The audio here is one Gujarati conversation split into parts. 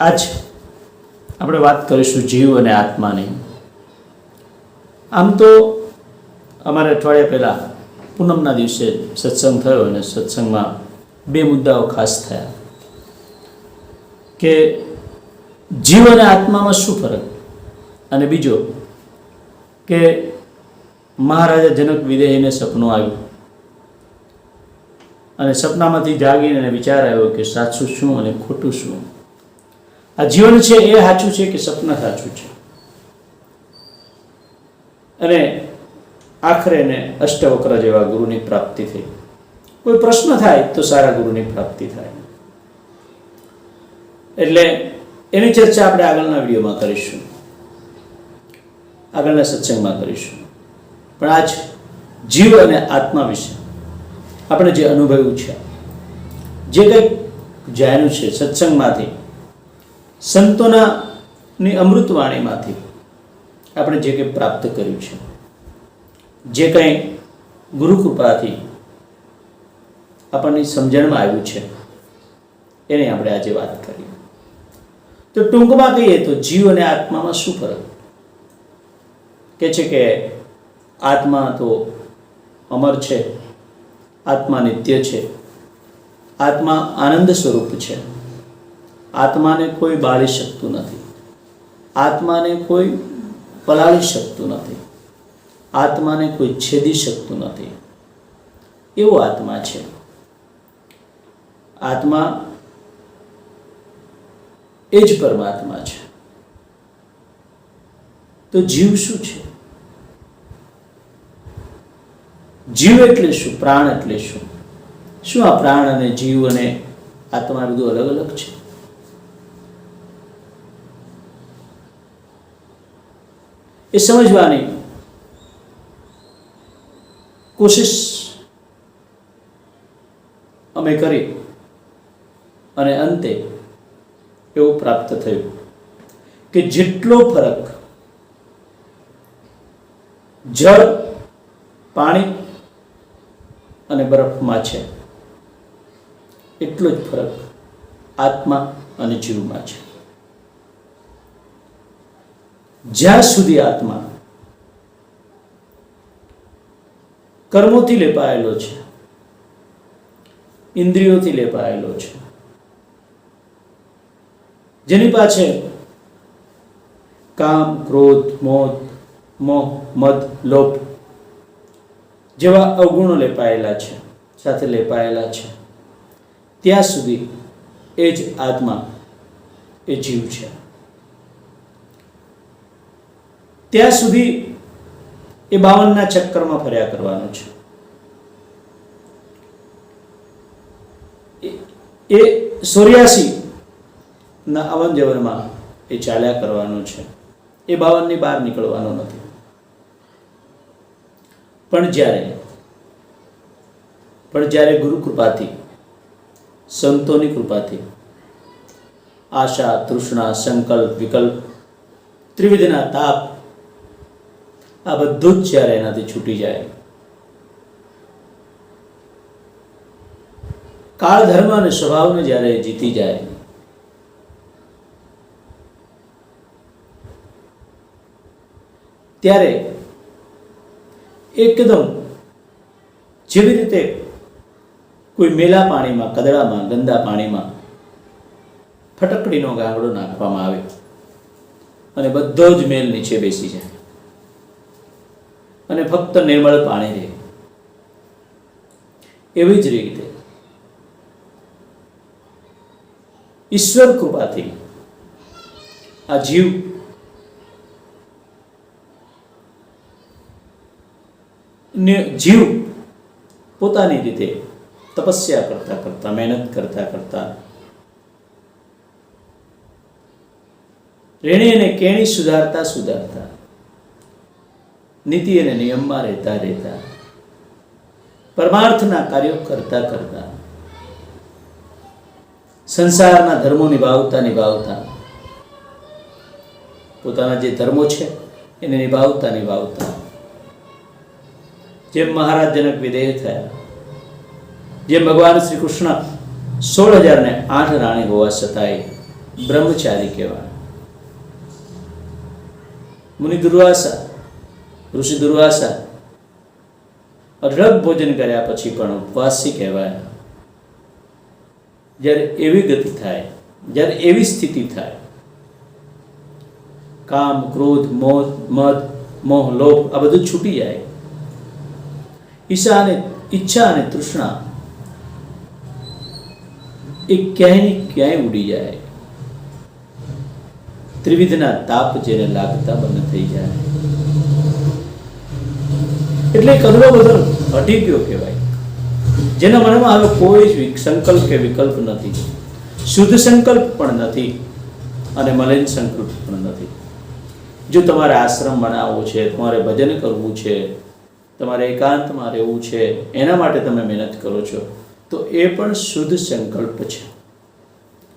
આજ આપણે વાત કરીશું જીવ અને આત્માની. આમ તો અમારે અઠવાડિયા પહેલાં પૂનમના દિવસે સત્સંગ થયો અને સત્સંગમાં બે મુદ્દાઓ ખાસ થયા. કે જીવ અને આત્મામાં શું ફરક? અને બીજો કે મહારાજા જનક વિદેહીને સપનું આવ્યું. અને સપનામાંથી જાગીને વિચાર આવ્યો કે સાચું શું અને ખોટું શું? આ જીવન છે એ સાચું છે કે સપના સાચું છે? અને આખરે એને અષ્ટવક્ર જેવા ગુરુની પ્રાપ્તિ થઈ. કોઈ પ્રશ્ન થાય તો સારા ગુરુની પ્રાપ્તિ થાય. એટલે એની ચર્ચા આપણે આગળના વિડીયોમાં કરીશું. આગળના સત્સંગમાં કરીશું. પણ આજ જીવ અને આત્મા વિશે આપણે જે અનુભવ્યું છે, જે કંઈક જાણ્યું છે સત્સંગમાંથી સંતોના ની અમૃતવાણીમાંથી આપણે જે કંઈ પ્રાપ્ત કર્યું છે, જે કંઈ ગુરુ કૃપાથી આપણને સમજણમાં આવ્યું છે, એની આપણે આજે વાત કરી તો ટૂંકમાં કહીએ તો જીવ અને આત્મામાં શું ફરક? કે છે કે આત્મા તો અમર છે, આત્મા નિત્ય છે, આત્મા આનંદ સ્વરૂપ છે. આત્માને કોઈ બાળી શકતું નથી. આત્માને કોઈ પલાળી શકતું નથી. આત્માને કોઈ છેદી શકતું નથી. એવો આત્મા છે. આત્મા એ જ પરમાત્મા છે. તો જીવ શું છે? જીવ એટલે શું? પ્રાણ એટલે શું? શું આ પ્રાણ અને જીવ અને આત્મા બધું અલગ અલગ છે? એ સમજવાની કોશિશ અમે કરી અને અંતે એવું પ્રાપ્ત થયું કે જેટલો ફરક જળ, પાણી અને બરફમાં છે, એટલો જ ફરક આત્મા અને જીવમાં છે. જ્યાં સુધી આત્મા કર્મોથી લેપાયેલો છે, ઇન્દ્રિયોથી લેપાયેલો છે, જેની પાછળ કામ, ક્રોધ, મોત, મોહ, મદ, લોભ જેવા અવગુણો લેપાયેલા છે, સાથે લેપાયેલા છે, ત્યાં સુધી એ જ આત્મા એ જીવ છે. ત્યાં સુધી એ બાવનના ચક્કરમાં ફર્યા કરવાનું છે. એ- સોર્યાસી ના અવન જવનમાં એ ચાલ્યા કરવાનું છે. એ બાવનની બહાર નીકળવાનો નથી. પણ જ્યારે પણ જ્યારે ગુરુ કૃપાથી, સંતોની કૃપાથી, આશા, તૃષ્ણા, સંકલ્પ, વિકલ્પ, ત્રિવિધના તાપ આ બધું જ જ્યારે એનાથી છૂટી જાય. કાળ ધર્મ અને સ્વભાવને જ્યારે જીતી જાય, ત્યારે એકદમ જેવી રીતે કોઈ મેલા પાણીમાં કદડામાં ગંદા પાણીમાં ફટકડીનો ગાંગડો નાખવામાં આવે અને બધો જ મેલ નીચે બેસી જાય. અને ફક્ત નિર્મળ પાણી રહે. એવી જ રીતે ઈશ્વર કૃપાથી આ જીવ જીવ પોતાની રીતે તપસ્યા કરતા કરતા, મહેનત કરતા કરતા રેણી અને કેણી સુધારતા સુધારતા નીતિ અને નિયમમાં રહેતા રહેતા, પરમાર્થના કાર્યો કરતા કરતા, સંસારના ધર્મો નિભાવતા નિભાવતા, પોતાના જે ધર્મો છે એને નિભાવતા નિભાવતા, જેમ મહારાજ જનક વિધેય થયા, જેમ ભગવાન શ્રી કૃષ્ણ સોળ હજાર ને આઠ રાણી હોવા છતાંય બ્રહ્મચારી કહેવાય. મુનિ દુર્વાસા ઋષિ દુર્વાસા. અઢળક ભોજન કર્યા પછી પણ ઉપવાસી કહેવાય. જ્યારે એવી ગતિ થાય, જ્યારે એવી સ્થિતિ થાય, કામ, ક્રોધ મોહ મદ, મોહ, લોભ, આ બધું છૂટી જાય. ઈચ્છા અને ઈચ્છા અને તૃષ્ણા એ ક્યાંય ક્યાંય ઉડી જાય. ત્રિવિધના તાપ જેને લાગતા બંધ થઈ જાય. એટલે અગલો બધો અઢી ગયો કહેવાય. જેના મનમાં હવે કોઈ જ સંકલ્પ કે વિકલ્પ નથી. શુદ્ધ સંકલ્પ પણ નથી અને મલિન સંકલ્પ પણ નથી. જો તમારે આશ્રમ બનાવવો છે, તમારે ભજન કરવું છે, તમારે એકાંતમાં રહેવું છે, એના માટે તમે મહેનત કરો છો, તો એ પણ શુદ્ધ સંકલ્પ છે.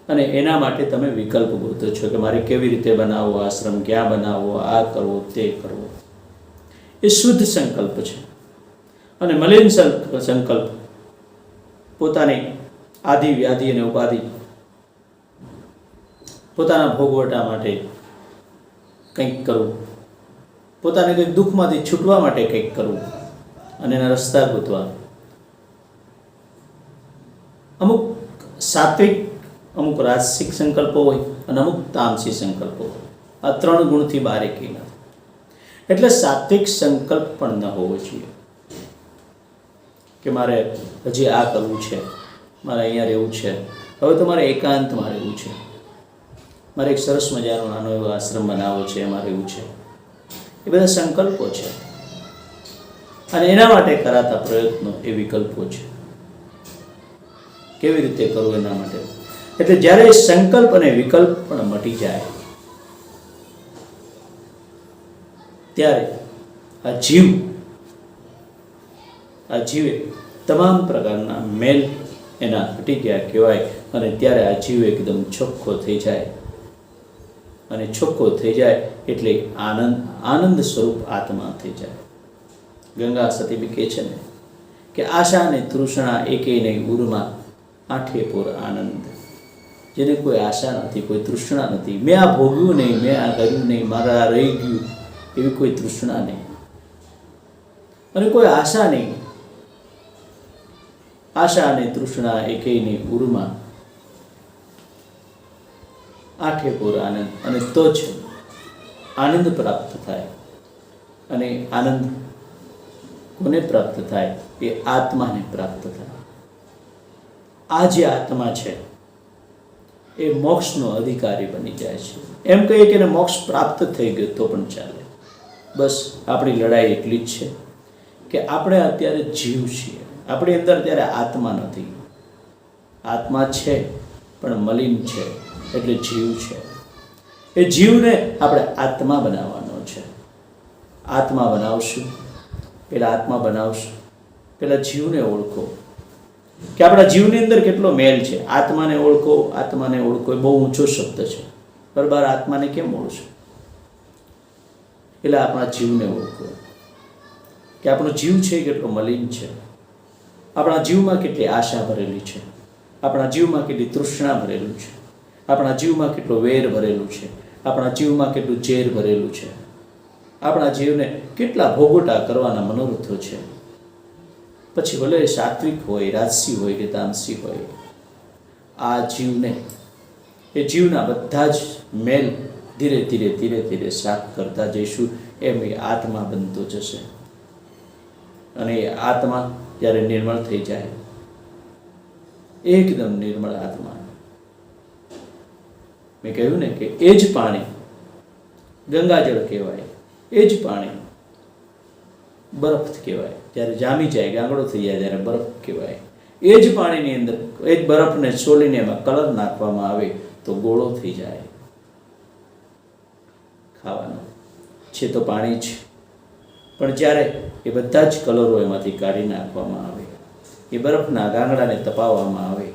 અને એના માટે તમે વિકલ્પ ગોતો છો કે મારે કેવી રીતે બનાવવો, આશ્રમ ક્યાં બનાવવો, આ કરવો, તે કરવો. એ શુદ્ધ સંકલ્પ છે. અને મલિન સંક- સંકલ્પ પોતાની આદિ વ્યાધિ અને ઉપાધિ પોતાના ભોગવટા માટે કંઈક કરવું. પોતાને કંઈક દુઃખમાંથી છૂટવા માટે કંઈક કરવું. અને એના રસ્તા ગોતવા. અમુક સાત્વિક, અમુક રાજસિક સંકલ્પો હોય અને અમુક તામસી સંકલ્પો હોય. આ ત્રણ ગુણથી બારે નથી. એટલે સાત્વિક સંકલ્પ પણ ન હોવો જોઈએ. કે મારે હજી આ કરવું છે, મારે અહીંયા રહેવું છે, હવે તો મારે એકાંતમાં રહેવું છે. મારે એક સરસ મજાનો નાનો એવો આશ્રમ બનાવવો છે, એમાં રહેવું છે. એ બધા સંકલ્પો છે. અને એના માટે કરાતા પ્રયત્નો એ વિકલ્પો છે. કેવી રીતે કરવું એના માટે? એટલે જ્યારે સંકલ્પ અને વિકલ્પ પણ મટી જાય ત્યારે આ જીવ, આ જીવે તમામ પ્રકારના મેલ એના હટી ગયા કહેવાય અને ત્યારે આ જીવ એકદમ ચોખ્ખો થઈ જાય. અને ચોખ્ખો થઈ જાય એટલે આનંદ આનંદ સ્વરૂપ આત્મા થઈ જાય. ગંગા સતી બી કહે છે ને કે આશા અને તૃષ્ણા એકે નહીં ઉરમાં આઠે પૂર આનંદ. જેને કોઈ આશા નથી, કોઈ તૃષ્ણા નથી. મેં આ ભોગ્યું નહીં, મેં આ કર્યું નહીં, મારા રહી ગયું. એવી કોઈ તૃષ્ણા નહીં. અને કોઈ આશા નહીં. આશા અને તૃષ્ણા એકેયની ઉરમાં આઠે પૂર આનંદ અને તો જ આનંદ પ્રાપ્ત થાય. અને આનંદ કોને પ્રાપ્ત થાય? એ આત્માને પ્રાપ્ત થાય. આ જે આત્મા છે, એ મોક્ષનો અધિકારી બની જાય છે. એમ કહીએ કે મોક્ષ પ્રાપ્ત થઈ ગયો તો પણ ચાલે. બસ આપણી લડાઈ એટલી જ છે કે આપણે અત્યારે જીવ છીએ. આપણી અંદર અત્યારે આત્મા નથી. આત્મા છે, પણ મલિન છે, એટલે જીવ છે. એ જીવને આપણે આત્મા બનાવવાનો છે. આત્મા બનાવશું, પેલા આત્મા બનાવશું, પેલા જીવને ઓળખો. કે આપણા જીવની અંદર કેટલો મેલ છે. આત્માને ઓળખો આત્માને ઓળખો એ બહુ ઊંચો શબ્દ છે. બરાબર? આત્માને કેમ ઓળખો એટલે આપણા જીવને ઓળખો. કે આપણો જીવ છે કેટલો મલિન છે. આપણા જીવમાં કેટલી આશા ભરેલી છે. આપણા જીવમાં કેટલી તૃષ્ણા ભરેલું છે. આપણા જીવમાં કેટલો વેર ભરેલું છે. આપણા જીવમાં કેટલું ઝેર ભરેલું છે. આપણા જીવને કેટલા ભોગોટા કરવાના મનોરથો છે. પછી ભલે સાત્વિક હોય, રાજસી હોય કે તામસી હોય, આ જીવને, એ જીવના બધા જ મેલ ધીરે ધીરે ધીરે ધીરે સાફ કરતા જઈશું, એમ એ આત્મા બનતો જશે. અને એ આત્મા જ્યારે નિર્મળ થઈ જાય, એકદમ નિર્મળ આત્મા. મેં કહ્યું ને કે એ જ પાણી, ગંગાજળ કહેવાય, એ જ પાણી બરફ કહેવાય. જ્યારે જામી જાય, ગાંગડો થઈ જાય, ત્યારે બરફ કહેવાય. એ જ પાણીની અંદર, એ જ બરફને છોલીને એમાં કલર નાખવામાં આવે તો ગોળો થઈ જાય. ખાવાનો. છે તો પાણી જ. પણ જ્યારે એ બધા જ કલરો એમાંથી કાઢી નાખવામાં આવે, એ બરફના ગાંગડાને તપાવવામાં આવે,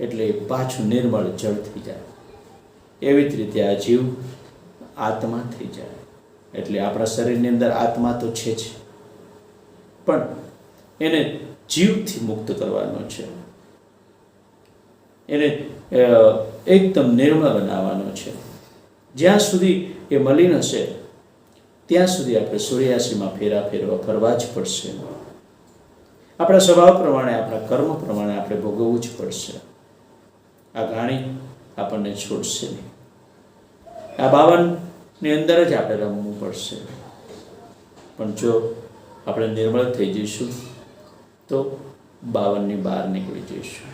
એટલે એ પાછું નિર્મળ જળ થઈ જાય. એવી જ રીતે આ જીવ આત્મા થઈ જાય. એટલે આપણા શરીરની અંદર આત્મા તો છે જ. પણ એને જીવથી મુક્ત કરવાનો છે. એને એકદમ નિર્મળ બનાવવાનો છે. જ્યાં સુધી એ મલિન હશે, ત્યાં સુધી આપણે સૂર્યાસીમાં ફેરા ફેરવા ફરવા જ પડશે. આપણા સ્વભાવ પ્રમાણે, આપણા કર્મ પ્રમાણે આપણે ભોગવવું જ પડશે. આ ગાણી આપણને છોડશે નહીં. આ બાવનની અંદર જ આપણે રમવું પડશે. પણ જો આપણે નિર્મળ થઈ જઈશું, તો બાવનની બહાર નીકળી જઈશું.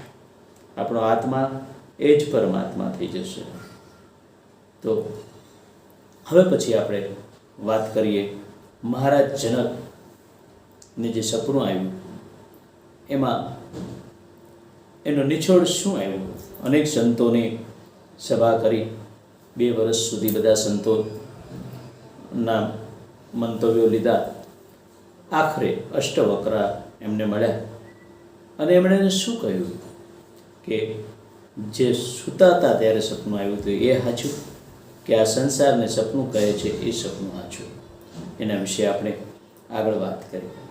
આપણો આત્મા એ જ પરમાત્મા થઈ જશે. તો હવે પછી આપણે વાત કરીએ મહારાજ જનકને જે સપનું આવ્યું, એમાં એનો નિચોડ શું આવ્યો? અનેક સંતોની સભા કરી. બે વર્ષ સુધી બધા સંતોના મંતવ્યો લીધા. આખરે અષ્ટવક્રા એમને મળ્યા અને એમણે એને શું કહ્યું? કે જે સૂતા હતા ત્યારે સપનું આવ્યું હતું એ સાચું કે આ સંસારને સપનું કહે છે એ સપનું સાચું એના વિશે આપણે આગળ વાત કરી